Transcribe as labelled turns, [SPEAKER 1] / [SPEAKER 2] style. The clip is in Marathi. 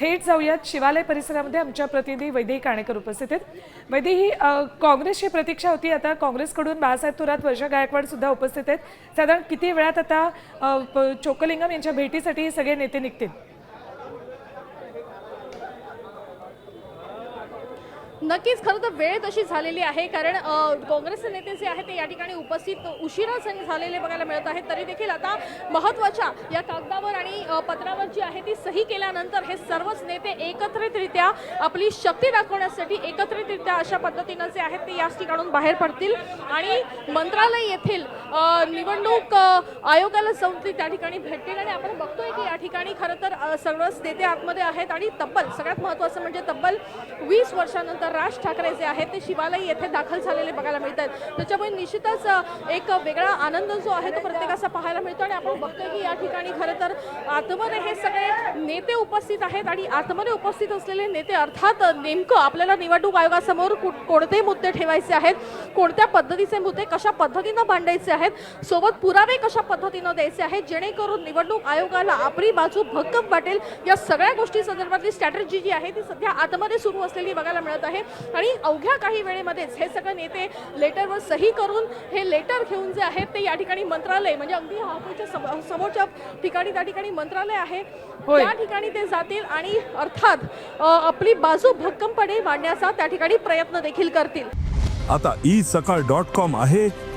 [SPEAKER 1] थेट जाऊयात. शिवालय परिसरामध्ये आमच्या प्रतिनिधी वैदेही काणेकर उपस्थित आहेत. वैदेही ही काँग्रेसची प्रतीक्षा होती. आता काँग्रेसकडून बाळासाहेब थोरात वर्षा गायकवाड सुद्धा उपस्थित आहेत. साधारण किती वेळात आता चोकलिंगम यांच्या भेटीसाठी सगळे नेते निघतील?
[SPEAKER 2] नक्कीच खरं तर वेळ तशी झालेली आहे कारण काँग्रेसचे नेते जे आहेत ते या ठिकाणी उपस्थित उशिरा झालेले बघायला मिळत आहेत. तरी देखील आता महत्त्वाच्या या कागदावर आणि पत्रावर जी आहे ती सही केल्यानंतर हे सर्वच नेते एकत्रितरित्या आपली शक्ती दाखवण्यासाठी एकत्रितरित्या अशा पद्धतीनं जे आहेत ते याच ठिकाणून बाहेर पडतील. आणि मंत्रालय येथील निवडणूक आयोगाला जाऊन ते त्या ठिकाणी भेटतील आणि आपण बघतोय की या ठिकाणी खरं तर सर्वच नेते आतमध्ये आहेत आणि तब्बल सगळ्यात महत्त्वाचं म्हणजे तब्बल वीस वर्षानंतर राज ठाकरे जे आहेत ते शिवालय येथे दाखल झालेले बघायला मिळतात. त्याच्यामुळे निश्चितच एक वेगळा आनंद जो आहे तो प्रत्येकाचा पाहायला मिळतो आणि आपण बघतोय की या ठिकाणी खरं तर आतमध्ये हे सगळे नेते उपस्थित आहेत आणि आतमध्ये उपस्थित असलेले नेते अर्थात नेमकं आपल्याला निवडणूक आयोगासमोर कु- कोणते मुद्दे ठेवायचे आहेत कोणत्या पद्धतीचे मुद्दे कशा पद्धतीनं मांडायचे आहेत सोबत पुरावे कशा पद्धतीनं द्यायचे आहेत? जेणेकरून निवडणूक आयोगाला आपली बाजू भक्कम वाटेल. या सगळ्या गोष्टी संदर्भातली स्ट्रॅटजी जी आहे ती सध्या आतमध्ये सुरू असलेली बघायला मिळत आहे. आणि अवघ्या काही वेळेमध्येच हे सगळे नेते लेटरवर सही करून हे लेटर घेऊन जे आहेत ते या ठिकाणी मंत्रालय म्हणजे अगदी हापूरच्या सम- समोरच्या ठिकाणी त्या ठिकाणी मंत्रालय आहे. त्या ठिकाणी ते जातील आणि अर्थात आपली बाजू भक्कमपणे मांडण्याचा त्या ठिकाणी प्रयत्न देखील करतील.
[SPEAKER 3] आता ई सकाळ डॉट कॉम आहे.